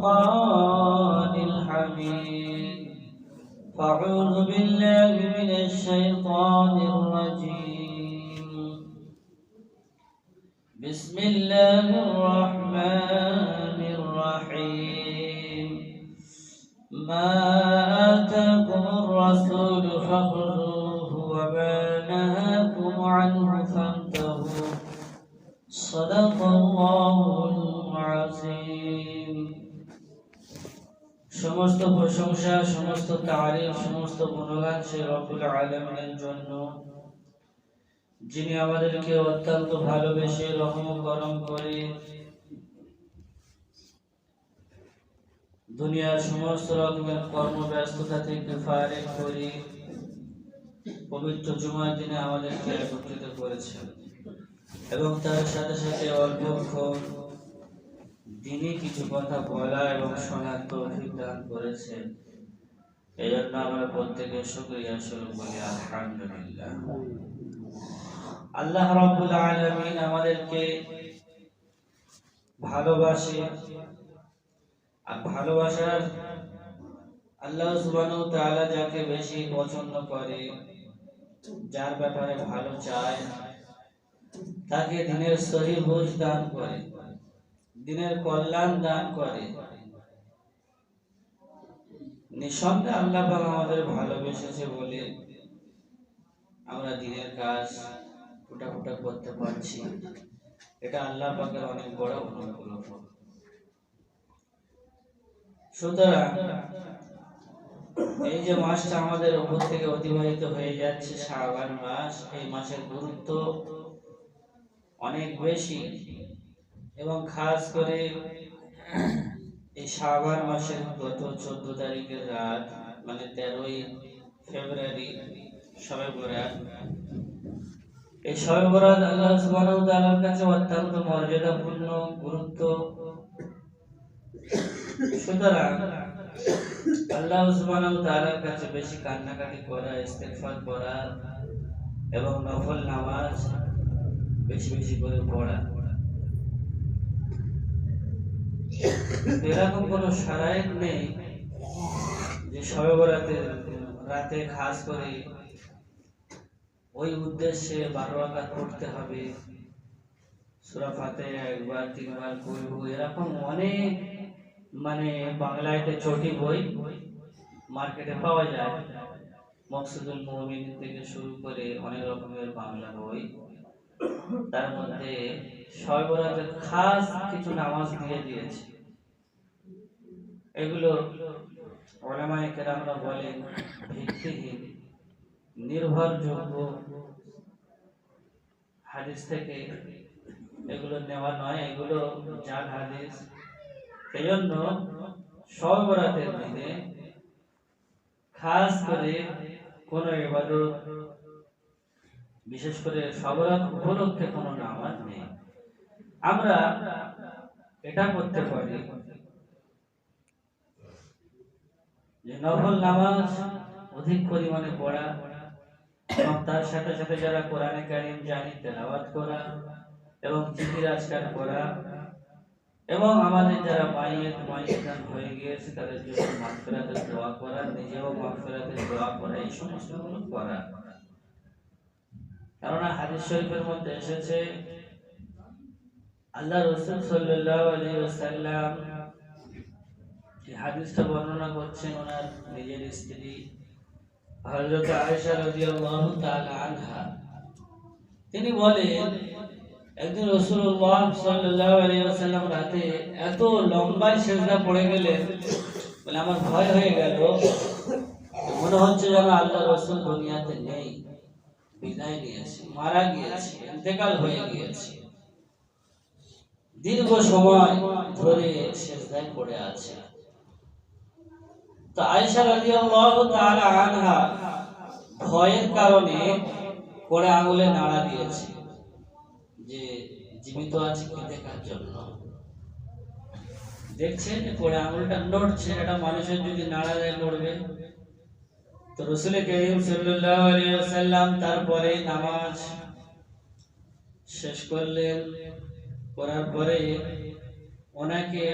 الفرقان الحميد فاعوذ بالله من الشيطان الرجيم. بسم الله الرحمن الرحيم. ما آتاكم الرسول فخذوه وما نهاكم عنه فانتهوا. صدق الله العظيم. সমস্ত প্রশংসা, সমস্ত তারিফ সমস্ত গুণগান সে রব্বুল আলমিনের জন্য। যিনি আমাদেরকে অত্যন্ত ভালোবেসে রহম করম করে দুনিয়ার সমস্ত রকমের কর্মব্যস্ততা থেকে ফারেক করে পবিত্র জুমার দিনে আমাদেরকে একত্রিত করেছেন এবং তার সাথে সাথে অল্পক্ষণ দিনই কিছু কথা বলা এবং শোনার তৌফিক দান করেছেন। এই জন্য আমরা প্রত্যেকে শুক্রিয়া শুরু বলি আলহামদুলিল্লাহ। আল্লাহ রাব্বুল আলামিন আমাদেরকে ভালোবাসে, আর ভালোবাসার আল্লাহ ওয়া তাআলা যাকে বেশি পছন্দ করে, যার ব্যাপারে ভালো চায়, তাকে দিনের সহি বুঝ দান করে। দিনের কল্যাণ দান করে। নিঃসন্দেহে আল্লাহ আমাদের ভালোবেসেছে বলে আমরা দিনের কাজ ফুটা ফুটা করতে পারছি। এটা আল্লাহ পাকের অনেক বড় অনুগ্রহ। সুতরাং এই যে মাসটা আমাদের উপর থেকে অতিবাহিত হয়ে যাচ্ছে শ্রাবণ মাস, এই মাসের গুরুত্ব অনেক বেশি। এবং খাস করে এই শ্রাবণ মাসের গত চোদ্দ তারিখের রাত মানে তেরোই ফেব্রুয়ারি সবে এই সবে আল্লাহ তাআলার কাছে অত্যন্ত মর্যাদাপূর্ণ, গুরুত্ব। সুতরাং আল্লাহ সুবহানাহু তাআলার কাছে বেশি কান্নাকাটি করা, ইস্তেগফার করা এবং নফল নামাজ বেশি বেশি করে পড়া। এরকম কোনো সারায়ত নেই যে সবে রাতে খাস করে ওই উদ্দেশ্যে বারো আঘাত করতে হবে। সুরা ফাতে একবার, তিনবার পড়ব। এরকম অনেক মানে বাংলায় চটি বই মার্কেটে পাওয়া যায়। মকসুদুল মুমিন থেকে শুরু করে অনেক রকমের বাংলা বই। তার মধ্যে সর্বরাতের খাস কিছু নামাজ দিয়ে দিয়েছে। এগুলো ওলামায়ে কেরামরা বলেন ভিত্তিহীন, নির্ভরযোগ্য। হাদিস থেকে এগুলো নেওয়া নয়, এগুলো জাল হাদিস। এই জন্য সর্বরাতের দিনে খাস করে কোন ইবাদত, বিশেষ করে সবরাত উপলক্ষে কোনো নামাজ নেই। আমরা এটা করতে পারি। যে নফল নামাজ অধিক পরিমাণে পড়া এবং তার সাথে সাথে যারা কোরআনে কারিম জানি, তেলাওয়াত করা এবং জিকির আজকার করা এবং আমাদের যারা মাইয়ের মাইয়ান হয়ে গিয়েছে, তাদের জন্য মাগফিরাতের দোয়া করা, নিজেও মাগফিরাতের দোয়া করা, এই সমস্তগুলো করা। কেননা হাদিস শরীফের মধ্যে এসেছে আল্লাহ রসুল আলাইহি ওয়াসাল্লাম এই হাদিসটা বর্ণনা করছেন ওনার নিজের স্ত্রী হযরত আয়েশা রাদিয়াল্লাহু আনহা। তিনি বলেন, একদিন রাসূলুল্লাহ সাল্লাল্লাহু আলাইহি ওয়াসাল্লাম রাতে এত লম্বা সেজদা পড়ে গেলেন, বলে আমার ভয় হয়ে গেল। মনে হচ্ছে যেন আল্লাহ রসুল দুনিয়াতে নেই, বিদায় নিয়েছে, মারা গিয়েছে, ইন্তেকাল হয়ে গিয়েছে। দীর্ঘ সময় ধরে সেজদায় পড়ে আছে। তো আয়েশা রাদিয়াল্লাহু তাআলা আনহা ভয়ের কারণে করে আঙুলে নাড়া দিয়েছে যে জীবিত আছে কি দেখার জন্য। দেখছে যে পরে আঙুলটা নড়ছে এটা মানুষের যদি নাড়া দেয় নড়বে তো রসুল করিম সাল্লাল্লাহু আলাইহি ওয়াসাল্লাম তারপরে নামাজ শেষ করলেন। করার পরে ওনাকে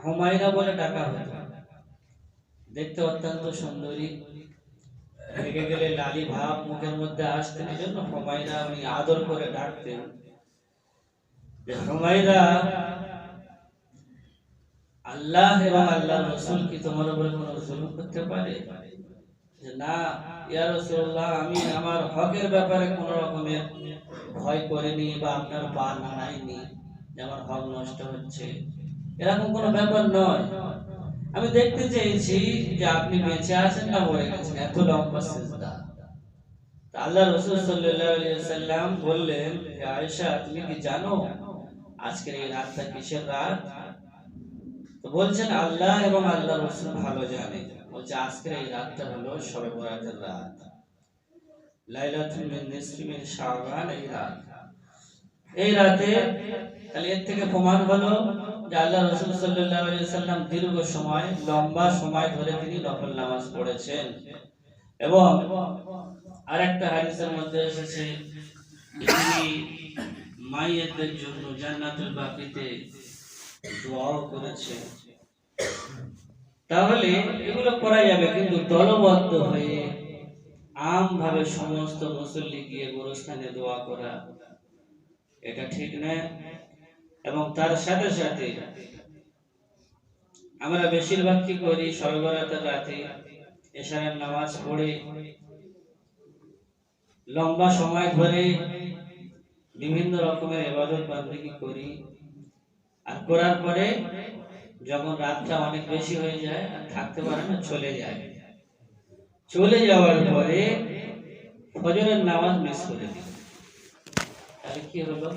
হুমায়রা বলে ডাকা হতো। দেখতে অত্যন্ত সুন্দরী। রেগে গেলে লালি ভাব মুখের মধ্যে আসতেন এই জন্য হুমায়রা উনি আদর করে ডাকতেন। হুমায়রা, আল্লাহ এবং আল্লাহ রসুল কি তোমার উপরে কোনো জুলুম করতে পারে? না, ইয়া রাসূলুল্লাহ, আমি আমার হকের ব্যাপারে কোনো রকমের ভয় করিনি বা আপনার পা নাড়াইনি যে আমার হক নষ্ট হচ্ছে, এরকম কোনো ব্যাপার নয়। আমি দেখতে চেয়েছি যে আপনি বেঁচে আছেন না মরে গেছেন, এত লম্বা সিজদা। আল্লাহ রসুল সাল্লাম বললেন আয়েশা, তুমি কি জানো আজকের এই রাতটা কিসের রাত? তো বলছেন, আল্লাহ এবং আল্লাহ রসুল ভালো জানে বলছে, আজকের এই রাতটা হলো শবে বরাতের রাত। লাইলাতুল নিসফি মিন শাবান এই রাত। এই রাতে তাহলে এর থেকে প্রমাণ হলো যে আল্লাহ রসুল সাল্লাল্লাহু আলাইহি সাল্লাম দীর্ঘ সময়, লম্বা সময় ধরে তিনি নফল নামাজ পড়েছেন। এবং আরেকটা হাদিসের মধ্যে এসেছে তিনি মাইয়াদের জন্য জান্নাতুল বাকিতে দোয়াও করেছে তাহলে এগুলো করা যাবে, কিন্তু দলবদ্ধ হয়ে আম ভাবে সমস্ত মুসল্লি গিয়ে গোরস্থানে দোয়া করা, এটা ঠিক না এবং তার সাথে সাথে আমরা বেশিরভাগ কি করি? সর্বরাতের রাতে এশারের নামাজ পড়ে, লম্বা সময় ধরে বিভিন্ন রকমের ইবাদত বান্দিগি করি? আর করার পরে যখন রাতটা অনেক বেশি হয়ে যায় আর থাকতে পারে না, চলে যায়। চলে যাওয়ার পরে ফজরের নামাজ মিস করে দিই তাহলে কি হলো?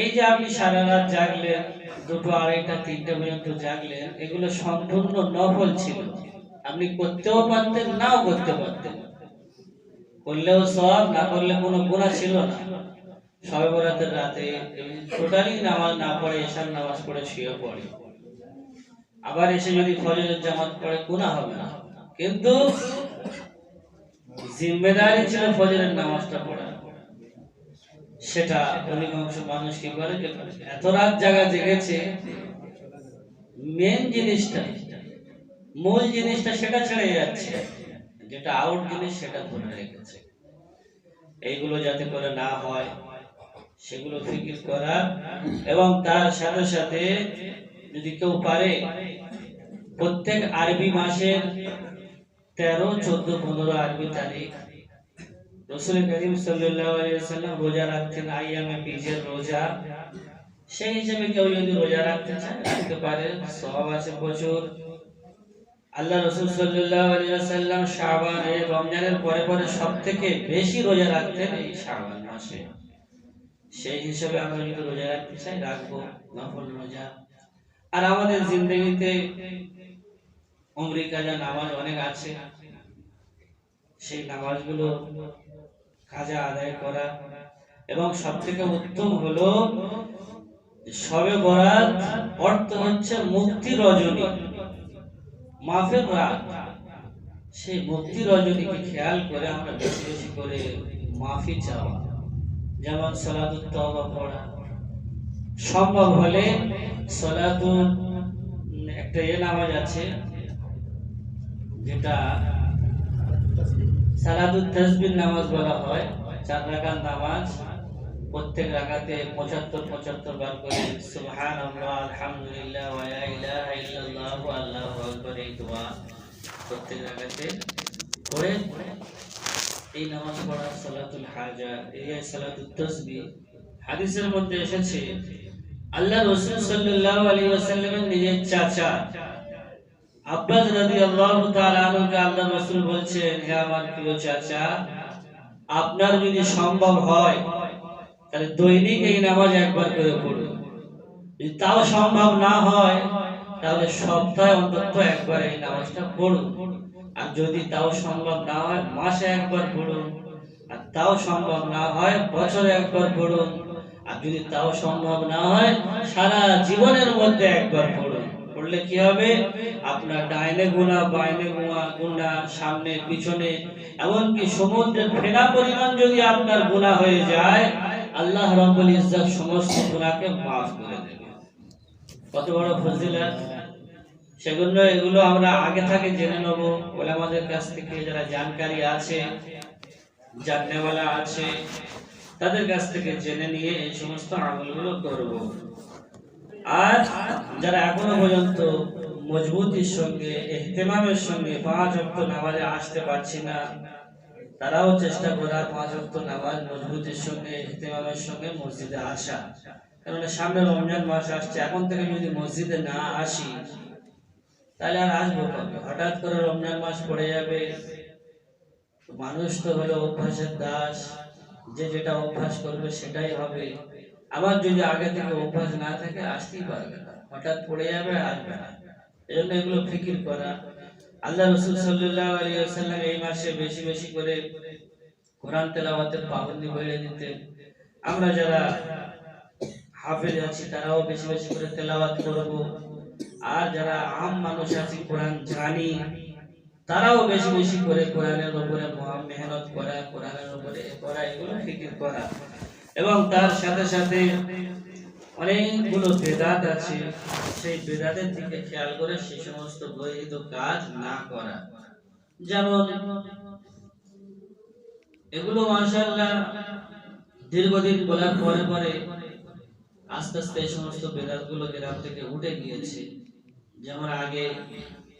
এই যে আপনি সারা রাত জাগলেন, দুটো আড়াইটা, তিনটা পর্যন্ত জাগলেন, এগুলো সম্পূর্ণ নফল ছিল। আপনি করতেও পারতেন, নাও করতে পারতেন। করলেও সব, না করলে কোনো গুণা ছিল না। সবে বরাতের রাতে টোটালি নামাজ না পড়ে এসার নামাজ পড়ে শুয়ে পড়ে। আবার এসে যদি ফজরের জামাত পড়ে গুণা হবে না। কিন্তু জিম্মেদারি ছিল ফজরের নামাজটা পড়া। সেটা অধিকাংশ মানুষ কি করে? এত রাত জায়গা জেগেছে মেন জিনিসটা, মূল জিনিসটা সেটা ছেড়ে যাচ্ছে, যেটা আউট জিনিস সেটা ধরে রেখেছে। এইগুলো যাতে করে না হয়, সেগুলো ফিকির করা এবং তার সাথে সাথে যদি কেউ পারে, প্রত্যেক আরবি মাসের তেরো, চোদ্দ, পনেরো আরবি তারিখ। রসুল করিম সাল্লাম রোজা রাখতেন আইয়ামে বীজের রোজা। সেই হিসেবে কেউ যদি রোজা রাখতে চায়, রাখতে পারে সব আছে প্রচুর। আল্লাহ রসুল সাল্লাম এই রমজানের পরে পরে সব থেকে বেশি রোজা রাখতেন এই শাবান মাসে। সেই হিসেবে আমরা যদি রোজা রাখতে চাই, রাখব নফল রোজা। আর আমাদের জিন্দগিতে উমরি কাজা নামাজ অনেক আছে, সেই নামাজগুলো কাজা আদায় করা। এবং সব থেকে উত্তম হলো, সবে বরাত অর্থ হচ্ছে মুক্তি রজনী। মাফের রাত সেই মুক্তি রজনীকে খেয়াল করে আমরা বেশি বেশি করে মাফি চাওয়া। যেমন সলাতুত তওবা পড়া। সম্ভব হলে সলাতুল একটা এ নামাজ আছে যেটা নামাজ বলা হয়। চার রাকাত নামাজ, প্রত্যেক রাকাতে 75 75 বার করে আলহামদুলিল্লাহ, ওয়া ইলাহা ইল্লাল্লাহ, আল্লাহু আকবার, এই দোয়া প্রত্যেক রাকাতে পড়ে এই নামাজ পড়া সালাতুল হাজা এই সালাতুল তাসবিহ হাদিসের মধ্যে এসেছে, আল্লাহ রাসূল সাল্লাল্লাহু আলাইহি ওয়াসাল্লামের নিজের চাচা আব্বাস রাদিয়াল্লাহু তাআলা আনহুকে আল্লাহ রাসূল বলছেন, হে আমার প্রিয় চাচা, আপনার যদি সম্ভব হয়, তাহলে দৈনিক এই নামাজ একবার করে পড়ুন। যদি তাও সম্ভব না হয়, তাহলে সপ্তাহে অন্তত একবার এই নামাজটা পড়ুন। আর যদি তাও সম্ভব না হয়, মাসে একবার পড়ুন। আর তাও সম্ভব না হয়, বছরে একবার পড়ুন। আর যদি তাও সম্ভব না হয়, সারা জীবনের মধ্যে একবার পড়ুন। পড়লে কি হবে? আপনার ডাইনে গুণা বাইনে গুণা গুণা সামনে, পিছনে, এমনকি সমুদ্রের ফেনা পরিমাণ যদি আপনার গুণা হয়ে যায়, আল্লাহ রব্বুল ইজ্জত সমস্ত গুণাকে মাফ করে দেবে। কত বড় ফজিলত। সেগুলো এগুলো আমরা আগে থেকে জেনে নেব। বলে আমাদের কাছ থেকে যারা জানকারী আছে, জাননেওয়ালা আছে, তাদের কাছ থেকে জেনে নিয়ে এই সমস্ত আমলগুলো করব। আর যারা এখনও পর্যন্ত মজবুতির সঙ্গে, এহতেমামের সঙ্গে পাঁচ অক্ট নামাজে আসতে পারছি না, তারাও চেষ্টা করা পাঁচ অক্ট নামাজ মজবুতির সঙ্গে, এহতেমামের সঙ্গে মসজিদে আসা। কেননা সামনে রমজান মাস আসছে, এখন থেকে যদি মসজিদে না আসি, তাহলে আর আসব কবে? হঠাৎ করে রমজান মাস পড়ে যাবে, মানুষ তো হলো অভ্যাসের দাস, যে যেটা অভ্যাস করবে সেটাই হবে। আবার যদি আগে থেকে অভ্যাস না থাকে, আসতেই পারবে না। হঠাৎ পড়ে যাবে, আসবে না। এই জন্য এগুলো ফিকির করা। আল্লাহ রসুল সাল্লাহ এই মাসে বেশি বেশি করে কোরআন তেলাওয়াতের পাবন্দি বেড়ে দিতে আমরা যারা হাফেজ আছি, তারাও বেশি বেশি করে তেলাওয়াত করব। আর যারা আম মানুষ আছি, কোরআন জানি, তারাও বেশি বেশি করে কোরআনের উপরে মহা মেহনত করা, কোরআনের উপরে করা, এগুলো ফিকির করা। এবং তার সাথে সাথে অনেকগুলো বেদাত আছে। সেই বেদাতের দিকে খেয়াল করে সেই সমস্ত বহিত কাজ না করা। যেমন এগুলো মাশাআল্লাহ দীর্ঘদিন বলার পরে পরে আস্তে আস্তে এই সমস্ত বেদাতগুলো গ্রাম থেকে উঠে গিয়েছে। যেমন আগে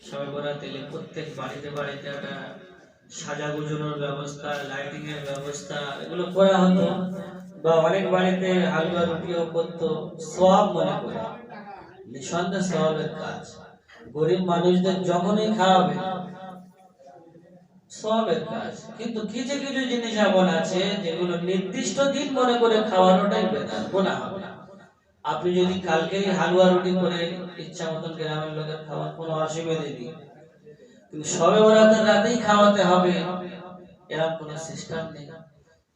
সবাই বরাত এলে প্রত্যেক বাড়িতে বাড়িতে একটা সাজা গুজনোর ব্যবস্থা লাইটিং এর ব্যবস্থা, এগুলো করা হতো। বা অনেক বাড়িতে হালুয়া রুটিও করতো সব মনে করে নিঃসন্দেহ সবের কাজ। গরিব মানুষদের যখনই খাওয়াবে সবের কাজ। কিন্তু কিছু কিছু জিনিস এমন আছে যেগুলো নির্দিষ্ট দিন মনে করে খাওয়ানোটাই গোনা হবে। আপনি যদি কালকেই হালুয়া রুটি করে ইচ্ছা মতন গ্রামের লোকের খাওয়ার কোনো অসুবিধা নেই। কিন্তু সবে বরাতের রাতেই খাওয়াতে হবে এরকম কোনো সিস্টেম নেই।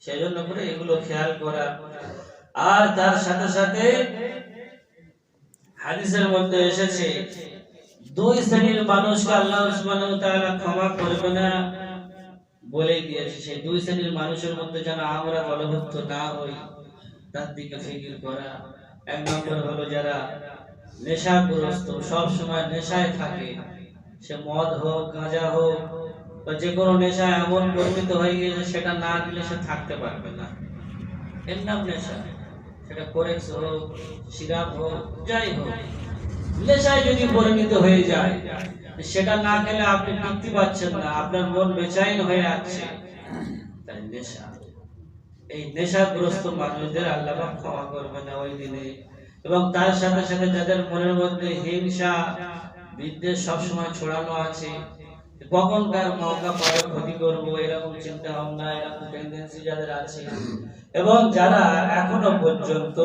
সেই জন্য করে এগুলো খেয়াল করা। আর তার সাথে সাথে হাদিসের মধ্যে এসেছে, দুই শ্রেণির মানুষকে আল্লাহ সুবহানাহু তাআলা ক্ষমা করবে না বলে দিয়েছে। সেই দুই শ্রেণির মানুষের মধ্যে যেন আমরা বলবৎ না হই, তার দিকে ফিকির করা। এক নম্বর হলো যারা নেশাগ্রস্ত সব সময় নেশায় থাকে, সে মদ হোক, গাঁজা হোক বা যে কোনো নেশা এমন গর্বিত হয়ে গিয়েছে, সেটা না দিলে সে থাকতে পারবে না। এর নাম নেশা। সেটা কোরেক্স হোক, সিরাপ হোক, যাই হোক। নেশায় যদি পরিণত হয়ে যায়, সেটা না খেলে আপনি তৃপ্তি পাচ্ছেন না, আপনার মন বেচাইন হয়ে আছে। তাই নেশা। এই নেশাগ্রস্ত মানুষদের আল্লাহ ক্ষমা করবে না ওই দিনে। এবং তার সাথে সাথে যাদের মনের মধ্যে হিংসা, বিদ্বেষ সবসময় ছড়ানো আছে কখন কার মৌকা পাবে ক্ষতি করব, এরকম চিন্তা ভাবনা এরকম টেন্ডেন্সি যাদের আছে। এবং যারা এখনও পর্যন্ত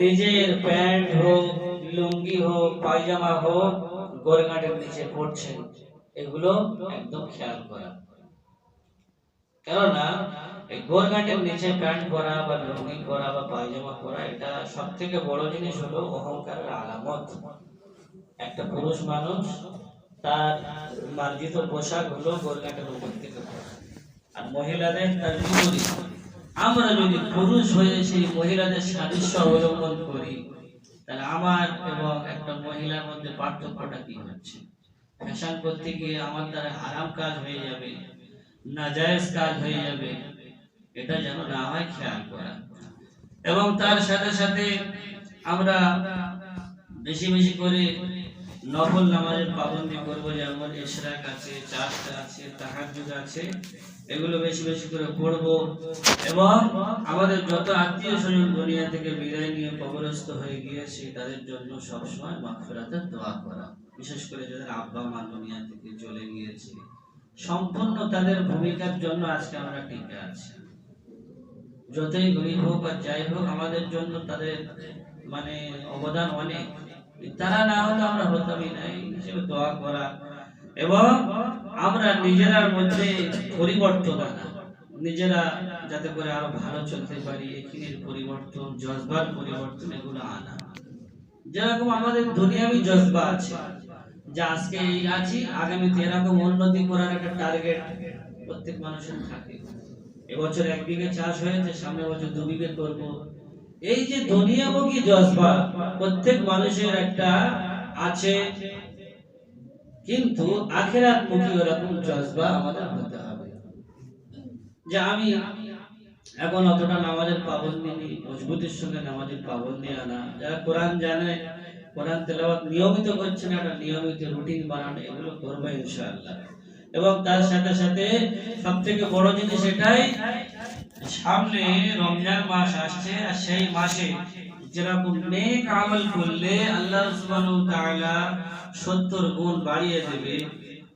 নিজের প্যান্ট হোক, লুঙ্গি হোক, পায়জামা হোক গোরগাঁটের নিচে পড়ছেন এগুলো একদম খেয়াল করা। কেননা, এই গোরগাঁটের নিচে প্যান্ট পরা বা লুঙ্গি পরা বা পায়জামা পরা, এটা সব থেকে বড় জিনিস হলো অহংকারের আলামত। একটা পুরুষ মানুষ তার মার্জিত পোশাক হলো গোরগাঁটের উপর থেকে আর মহিলাদের তার বিপরীত আমরা যদি পুরুষ হয়ে সেই মহিলাদের সাদৃশ্য অবলম্বন করি, তাহলে আমার এবং একটা মহিলার মধ্যে পার্থক্যটা কি হচ্ছে? ফ্যাশন করতে গিয়ে আমার দ্বারা হারাম কাজ হয়ে যাবে, নাজায়েজ কাজ হয়ে যাবে, এটা যেন না হয় খেয়াল করা। এবং তার সাথে সাথে আমরা বেশি বেশি করে নফল নামাজের পাবন্দি করব যেমন ইশরাক আছে চাষটা আছে, তাহাজ্জুদ আছে, এগুলো বেশি বেশি করে পড়ব এবং আমাদের যত আত্মীয় স্বজন দুনিয়া থেকে বিদায় নিয়ে কবরস্থ হয়ে গিয়েছে, তাদের জন্য সবসময় মাগফিরাতের দোয়া করা। বিশেষ করে যাদের আব্বা মা দুনিয়া থেকে চলে গিয়েছে। সম্পূর্ণ তাদের ভূমিকার জন্য আজকে আমরা টিকে আছি। যতই গরিব হোক আর যাই হোক, আমাদের জন্য তাদের মানে অবদান অনেক। তারা না হলে আমরা হতামই নাই হিসেবে দোয়া করা। এবং আমরা নিজেরার মধ্যে পরিবর্তন আনা। নিজেরা যাতে করে আরও ভালো চলতে পারি, এখিনের পরিবর্তন, জজবার পরিবর্তন এগুলো আনা। যেরকম আমাদের দুনিয়াবি জজবা আছে, যে আজকে এই আছি, আগামীতে এরকম উন্নতি করার একটা টার্গেট প্রত্যেক মানুষের থাকে। এবছর এক বিঘে চাষ হয়েছে, সামনের বছর দু বিঘে করব। এই যে দুনিয়ামুখী জজবা, প্রত্যেক মানুষের একটা আছে। কিন্তু আখেরাত মুখী ওরকম জজবা আমাদের হতে হবে। যে আমি এখন অতটা নামাজের পাবন্দি নেই, মজবুতির সঙ্গে নামাজের পাবন্দি আনা যারা কোরআন জানে, কোরআন তেলাওয়াত নিয়মিত করছে না, একটা নিয়মিত রুটিন বানানো, এগুলো করবে ইনশাআল্লাহ। এবং তার সাথে সাথে সব থেকে বড় জিনিস এটাই সামনে রমজান মাস আসছে, আর সেই মাসে যেরকম আমল করলে আল্লাহ 70 গুণ বাড়িয়ে দেবে,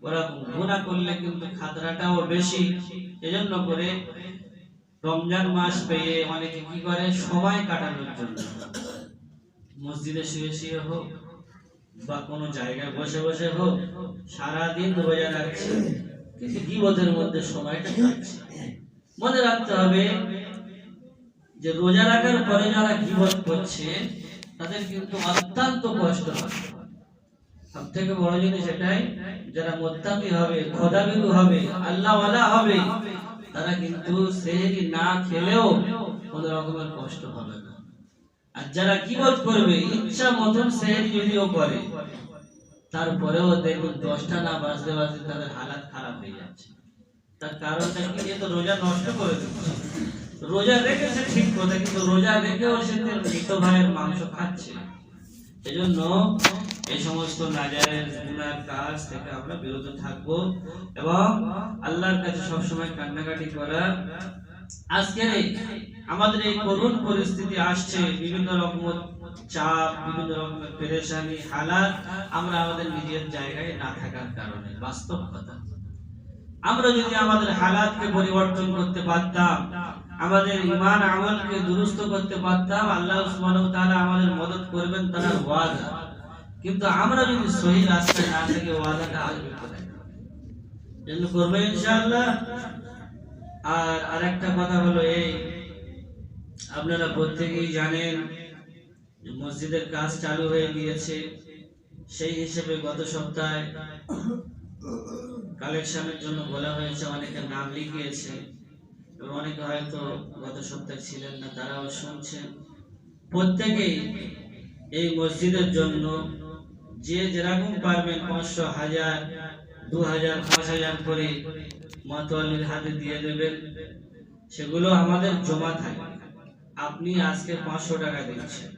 ওরকম গুনাহ করলে কিন্তু খাতরাটাও বেশি। এজন্য করে রমজান মাস পেয়ে অনেকে কি করে? সময় কাটানোর জন্য। মসজিদে শুয়ে শুয়ে হোক বা কোনো জায়গায় বসে বসে হোক, সারাদিন রোজা রাখছে, কিন্তু গিবতের মধ্যে সময়টা কাটছে। মনে রাখতে হবে যে রোজা রাখার পরে যারা গিবত করছে, তাদের কিন্তু অত্যন্ত কষ্ট হবে সব থেকে বড় জিনিস এটাই, যারা মোত্তাকি হবে খোদাবিদু হবে, আল্লাহওয়ালা হবে, তারা কিন্তু সেহরি না খেলেও কোনো রকমের কষ্ট হবে না। আর যারা কিবত করবে, ইচ্ছা মতন সেহরি যদিও করে, তারপরেও দেখুন দশটা না বাজতে বাজতে তাদের হালাত খারাপ হয়ে যাচ্ছে। আল্লাহর কাছে সবসময় কান্নাকাটি করা। আজকের এই আমাদের এই করুণ পরিস্থিতি আসছে, বিভিন্ন রকম চাপ, বিভিন্ন রকমের পেরেশানি, হালাত আমরা আমাদের নিজের জায়গায় না থাকার কারণে, বাস্তব কথা। আমরা যদি আমাদের হালাতকে পরিবর্তন করতে পারতাম, আমাদের ইমান আমলকে দুরুস্ত করতে পারতাম, আল্লাহ সুবহানাহু তাআলা আমাদের মদত করবেন তার ওয়াদা। কিন্তু আমরা যদি সহি রাস্তায় না থেকে ওয়াদাটা আসবে জন্য করবে ইনশাআল্লাহ। আর আরেকটা কথা হলো এই, আপনারা প্রত্যেকেই জানেন মসজিদের কাজ চালু হয়ে গিয়েছে। সেই হিসেবে গত সপ্তাহে কালেকশনের জন্য বলা হয়েছে, অনেকে নাম লিখিয়েছে। এবং অনেকে হয়তো গত সপ্তাহে ছিলেন না, তারাও শুনছেন। প্রত্যেকেই এই মসজিদের জন্য যে যেরকম পারবেন পাঁচশো হাজার, দু হাজার, পাঁচ হাজার করে মাতোয়ালির হাতে দিয়ে দেবেন। সেগুলো আমাদের জমা থাকে। আপনি আজকে পাঁচশো টাকা দিচ্ছেন।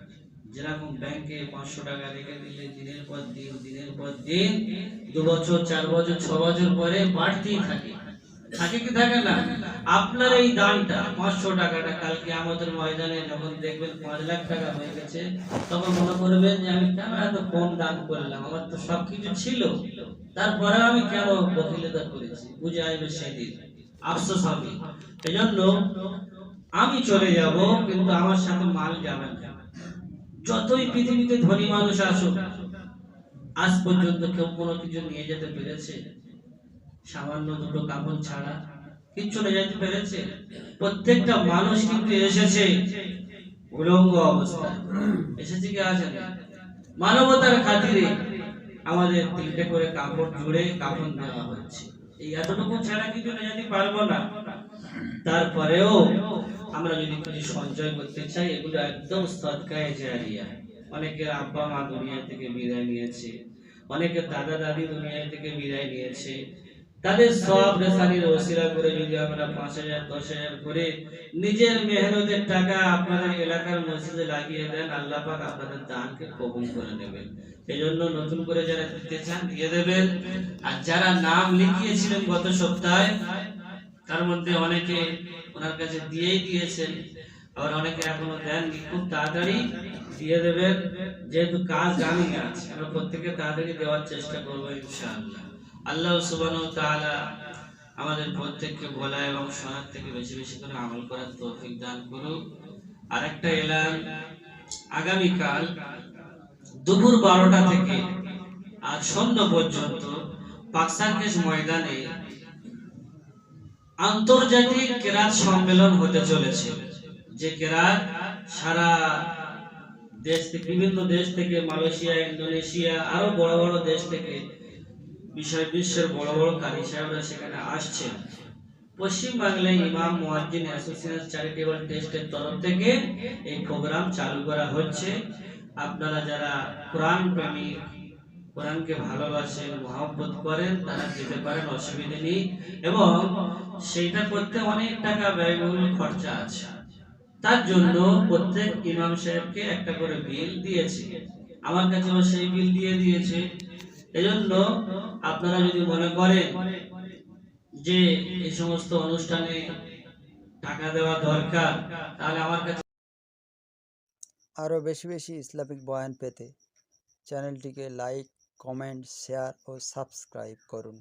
যেরকম ব্যাংকে পাঁচশো টাকা রেখে দিলে দিনের পর দিন, দিনের পর দিন, দু বছর, চার বছর, ছ বছর পরে বাড়তেই থাকে। থাকে কি থাকে না? আপনার এই দানটা, পাঁচশো টাকাটা কালকে আমাদের ময়দানে যখন দেখবেন পাঁচ লাখ টাকা হয়ে গেছে, তখন মনে করবেন যে আমি কেন এত কম দান করলাম? আমার তো সবকিছু ছিল। তারপরে আমি কেন বকিলতা করেছি? বুঝে আসবে সেদিন। আফসোস হবে। এজন্য আমি চলে যাব, কিন্তু আমার সাথে মাল যাবে না। যতই পৃথিবীতে ধনী মানুষ আসুক, আজ পর্যন্ত কেউ কোনো কিছু নিয়ে যেতে পেরেছে? সামান্য দুটো কাপড় ছাড়া কিচ্ছু নিয়ে যেতে পেরেছে? প্রত্যেকটা মানুষ কিন্তু এসেছে উলঙ্গ অবস্থায়। এসেছে কি আছে মানবতার খাতিরে আমাদের তিনটে করে কাপড় জুড়ে কাপড় দেওয়া হচ্ছে। এই এতটুকু ছাড়া কিছু নিয়ে যেতে পারব না। তারপরেও আমরা যদি কিছু সঞ্চয় করতে চাই, এগুলো একদম সদকায় জারিয়া। অনেকের আব্বা মা দুনিয়া থেকে বিদায় নিয়েছে, অনেকে দাদা দাদি দুনিয়া থেকে বিদায় নিয়েছে। তাদের সব রেসানির ওসিলা করে যদি আমরা পাঁচ হাজার, দশ হাজার করে নিজের মেহনতের টাকা আপনাদের এলাকার মসজিদে লাগিয়ে দেন, আল্লাহ পাক আপনাদের দানকে কবুল করে নেবেন। এই জন্য নতুন করে যারা দিতে চান, দিয়ে দেবেন। আর যারা নাম লিখিয়েছিলেন গত সপ্তাহে, তার মধ্যে অনেকে ওনার কাছে দিয়েই দিয়েছেন। আবার অনেকে এখনও দেননি খুব তাড়াতাড়ি দিয়ে দেবেন যেহেতু কাজ জানি আছে আমরা প্রত্যেকে তাড়াতাড়ি দেওয়ার চেষ্টা করব ইনশাআল্লাহ। আল্লাহ সুবহানাহু ওয়া তাআলা আমাদের প্রত্যেককে বলা এবং শোনার থেকে বেশি বেশি করে আমল করার তৌফিক দান করুক। আরেকটা এলান, আগামীকাল দুপুর বারোটা থেকে আজ সন্ধ্যা পর্যন্ত পাকসার্কেশ ময়দানে আন্তর্জাতিক কেরাত সম্মেলন হতে চলেছে, যে কেরাত সারা দেশ থেকে, বিভিন্ন দেশ থেকে, মালয়েশিয়া, ইন্দোনেশিয়া, আরও বড় বড় দেশ থেকে বিষয় বিশ্বের বড় বড় কারি সাহেবরা সেখানে আসছেন। পশ্চিম বাংলায় ইমাম মুয়াজ্জিন অ্যাসোসিয়েশন চ্যারিটেবল ট্রাস্টের তরফ থেকে এই প্রোগ্রাম চালু করা হচ্ছে। আপনারা যারা কোরআন প্রেমিক কোরআনকে ভালোবাসেন, মহব্বত করেন, তারা যেতে পারেন অসুবিধে নেই এবং সেইটা করতে অনেক টাকা ব্যয়বহুল খরচা আছে। তার জন্য প্রত্যেক ইমাম সাহেবকে একটা করে বিল দিয়েছে। আমার কাছেও সেই বিল দিয়ে দিয়েছে। এজন্য আপনারা যদি মনে করেন যে এই সমস্ত অনুষ্ঠানে টাকা দেওয়া দরকার, তাহলে আমার কাছে আরও বেশি বেশি ইসলামিক বয়ান পেতে চ্যানেলটিকে লাইক কমেন্ট শেয়ার ও সাবস্ক্রাইব করুন